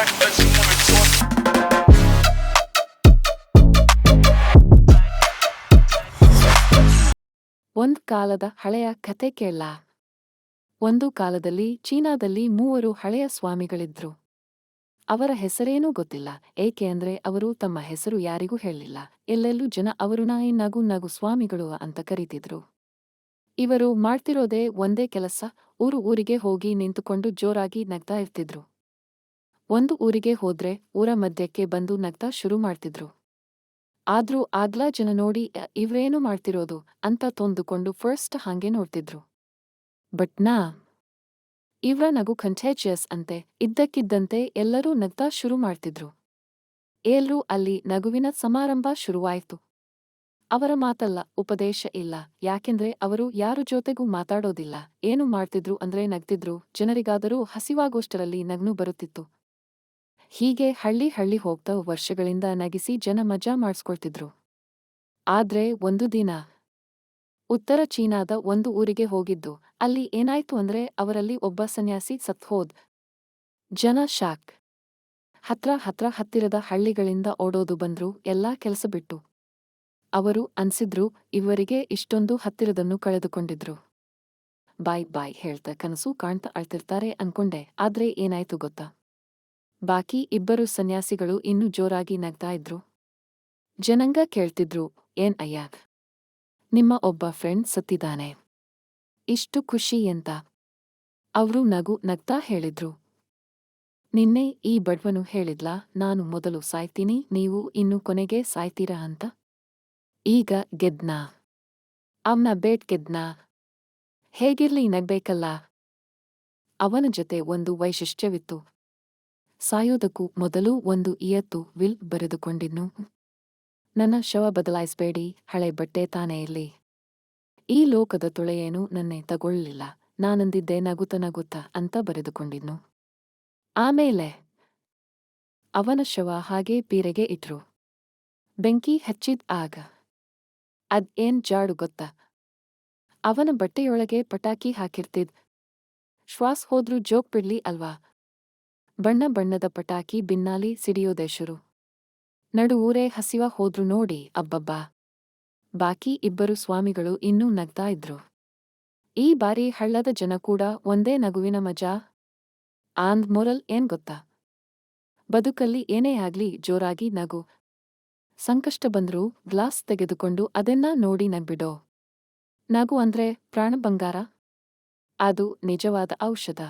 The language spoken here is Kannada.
ಒಂದ್ ಕಾಲದ ಹಳೆಯ ಕತೆ ಕೇಳ ಒಂದು ಕಾಲದಲ್ಲಿ ಚೀನಾದಲ್ಲಿ ಮೂವರು ಹಳೆಯ ಸ್ವಾಮಿಗಳಿದ್ರು. ಅವರ ಹೆಸರೇನೂ ಗೊತ್ತಿಲ್ಲ, ಏಕೆ ಅಂದ್ರೆ ಅವರು ತಮ್ಮ ಹೆಸರು ಯಾರಿಗೂ ಹೇಳಿಲ್ಲ. ಎಲ್ಲೆಲ್ಲೂ ಜನ ಅವರು ನಾಯಿ ನಗು ನಗು ಸ್ವಾಮಿಗಳು ಅಂತ ಕರೀತಿದ್ರು. ಇವರು ಮಾಡ್ತಿರೋದೇ ಒಂದೇ ಕೆಲಸ, ಊರು ಊರಿಗೆ ಹೋಗಿ ನಿಂತುಕೊಂಡು ಜೋರಾಗಿ ನಗ್ತಾ ಇರ್ತಿದ್ರು. ಒಂದು ಊರಿಗೆ ಹೋದ್ರೆ ಊರ ಮಧ್ಯಕ್ಕೆ ಬಂದು ನಗ್ತಾ ಶುರು ಮಾಡ್ತಿದ್ರು. ಆದ್ರೂ ಆಗ್ಲಾ ಜನ ನೋಡಿ "ಅ, ಇವ್ರೇನು ಮಾಡ್ತಿರೋದು? ಅಂತ ತೊಂದುಕೊಂಡು ಫಸ್ಟ್ ಹಾಗೆ ನೋಡ್ತಿದ್ರು. ಬಟ್ ನಾ ಇವ್ರ ನಗು ಕಂಠೇಚಿಯಸ್ ಅಂತೆ ಇದ್ದಕ್ಕಿದ್ದಂತೆ ಎಲ್ಲರೂ ನಗ್ತಾ ಶುರು ಮಾಡ್ತಿದ್ರು. ಎಲ್ರೂ ಅಲ್ಲಿ ನಗುವಿನ ಸಮಾರಂಭ ಶುರುವಾಯ್ತು. ಅವರ ಮಾತಲ್ಲ ಉಪದೇಶ ಇಲ್ಲ ಯಾಕೆಂದ್ರೆ ಅವರು ಯಾರು ಜೊತೆಗೂ ಮಾತಾಡೋದಿಲ್ಲ ಏನು ಮಾಡ್ತಿದ್ರು ಅಂದ್ರೆ ನಗ್ತಿದ್ರು ಜನರಿಗಾದರೂ ಹಸಿವಾಗೋಷ್ಟರಲ್ಲಿ ನಗ್ನು ಬರುತ್ತಿತ್ತು. ಹೀಗೆ ಹಳ್ಳಿ ಹಳ್ಳಿ ಹೋಗ್ತಾ ವರ್ಷಗಳಿಂದ ನಗಿಸಿ ಜನ ಮಜಾ ಮಾಡಿಸ್ಕೊಳ್ತಿದ್ರು. ಆದ್ರೆ ಒಂದು ದಿನ ಉತ್ತರ ಚೀನಾದ ಒಂದು ಊರಿಗೆ ಹೋಗಿದ್ದು. ಅಲ್ಲಿ ಏನಾಯ್ತು ಅಂದ್ರೆ ಅವರಲ್ಲಿ ಒಬ್ಬ ಸನ್ಯಾಸಿ ಸತ್ಹೋದ್ ಜನ ಶಾಕ್. ಹತ್ರ ಹತ್ರ ಹತ್ತಿರದ ಹಳ್ಳಿಗಳಿಂದ ಓಡೋದು ಬಂದ್ರು, ಎಲ್ಲಾ ಕೆಲಸ ಬಿಟ್ಟು. ಅವರು ಅನ್ಸಿದ್ರು, ಇವರಿಗೆ ಇಷ್ಟೊಂದು ಹತ್ತಿರದನ್ನು ಕಳೆದುಕೊಂಡಿದ್ರು. ಬಾಯ್ ಬಾಯ್ ಹೇಳ್ತಾ ಕನಸು ಕಾಣ್ತಾ ಅಳ್ತಿರ್ತಾರೆ ಅನ್ಕೊಂಡೆ, ಆದ್ರೆ ಏನಾಯ್ತು ಗೊತ್ತಾ? ಬಾಕಿ ಇಬ್ಬರು ಸನ್ಯಾಸಿಗಳು ಇನ್ನೂ ಜೋರಾಗಿ ನಗ್ತಾ ಇದ್ರು. ಜನಂಗ ಕೇಳ್ತಿದ್ರು, ಏನ್ ಅಯ್ಯ ನಿಮ್ಮ ಒಬ್ಬ ಫ್ರೆಂಡ್ ಸತ್ತಿದಾನೆ ಇಷ್ಟು ಖುಷಿ ಎಂತ? ಅವರು ನಗು ನಗ್ತಾ ಹೇಳಿದ್ರು. ನಿನ್ನೆ ಈ ಬಡ್ವನು ಹೇಳಿದ್ಲಾ, ನಾನು ಮೊದಲು ಸಾಯ್ತೀನಿ, ನೀವು ಇನ್ನು ಕೊನೆಗೆ ಸಾಯ್ತೀರಾ ಅಂತ? ಈಗ ಗೆದ್ನಾ? ಅವ್ನ ಬೇಟ್ ಗೆದ್ನಾ? ಹೇಗಿರ್ಲಿ ನಗ್ಬೇಕಲ್ಲ? ಅವನ ಜೊತೆ ಒಂದು ವೈಶಿಷ್ಟ್ಯವಿತ್ತು. ಸಾಯೋದಕ್ಕೂ ಮೊದಲು ಒಂದು ಇಯತ್ತು ವಿಲ್ ಬರೆದುಕೊಂಡಿನ್ನು ನನ್ನ ಶವ ಬದಲಾಯಿಸಬೇಡಿ, ಹಳೆ ಬಟ್ಟೆ ತಾನೇ ಇರಲಿ ಈ ಲೋಕದ ತೊಳೆಯೇನು ನನ್ನೆ ತಗೊಳ್ಳಲಿಲ್ಲ ನಾನಂದಿದ್ದೆ ನಗುತ್ತ ನಗುತ್ತ ಅಂತ ಬರೆದುಕೊಂಡಿದ್ನು ಆಮೇಲೆ ಅವನ ಶವ ಹಾಗೆ ಪೀರೆಗೆ ಇಟ್ರು. ಬೆಂಕಿ ಹಚ್ಚಿದ್ ಆಗ ಅದ್ ಏನ್ ಜಾಡು ಗೊತ್ತ? ಅವನ ಬಟ್ಟೆಯೊಳಗೆ ಪಟಾಕಿ ಹಾಕಿರ್ತಿದ್. ಶ್ವಾಸ್ ಹೋದ್ರೂ ಜೋಕ್ ಬಿಡ್ಲಿ ಅಲ್ವಾ? ಬಣ್ಣ ಬಣ್ಣದ ಪಟಾಕಿ ಬಿನ್ನಾಲಿ ಸಿಡಿಯೋದೆಶರು ಊರೇ ಹಸಿವ ಹೋದ್ರು ನೋಡಿ, ಅಬ್ಬಬ್ಬಾ. ಬಾಕಿ ಇಬ್ಬರು ಸ್ವಾಮಿಗಳು ಇನ್ನೂ ನಗ್ತಾ ಇದ್ರು. ಈ ಬಾರಿ ಹಳ್ಳದ ಜನ ಕೂಡ ಒಂದೇ ನಗುವಿನ ಮಜಾ? ಆಂದ್ ಮೊರಲ್ ಏನ್ ಗೊತ್ತಾ? ಬದುಕಲ್ಲಿ ಏನೇ ಆಗ್ಲಿ ಜೋರಾಗಿ ನಗು. ಸಂಕಷ್ಟ ಬಂದ್ರೂ ಗ್ಲಾಸ್ ತೆಗೆದುಕೊಂಡು ಅದೆನ್ನ ನೋಡಿ ನಗ್ಬಿಡೋ. ನಗು ಅಂದ್ರೆ ಪ್ರಾಣ ಬಂಗಾರ? ಅದು ನಿಜವಾದ ಔಷಧ.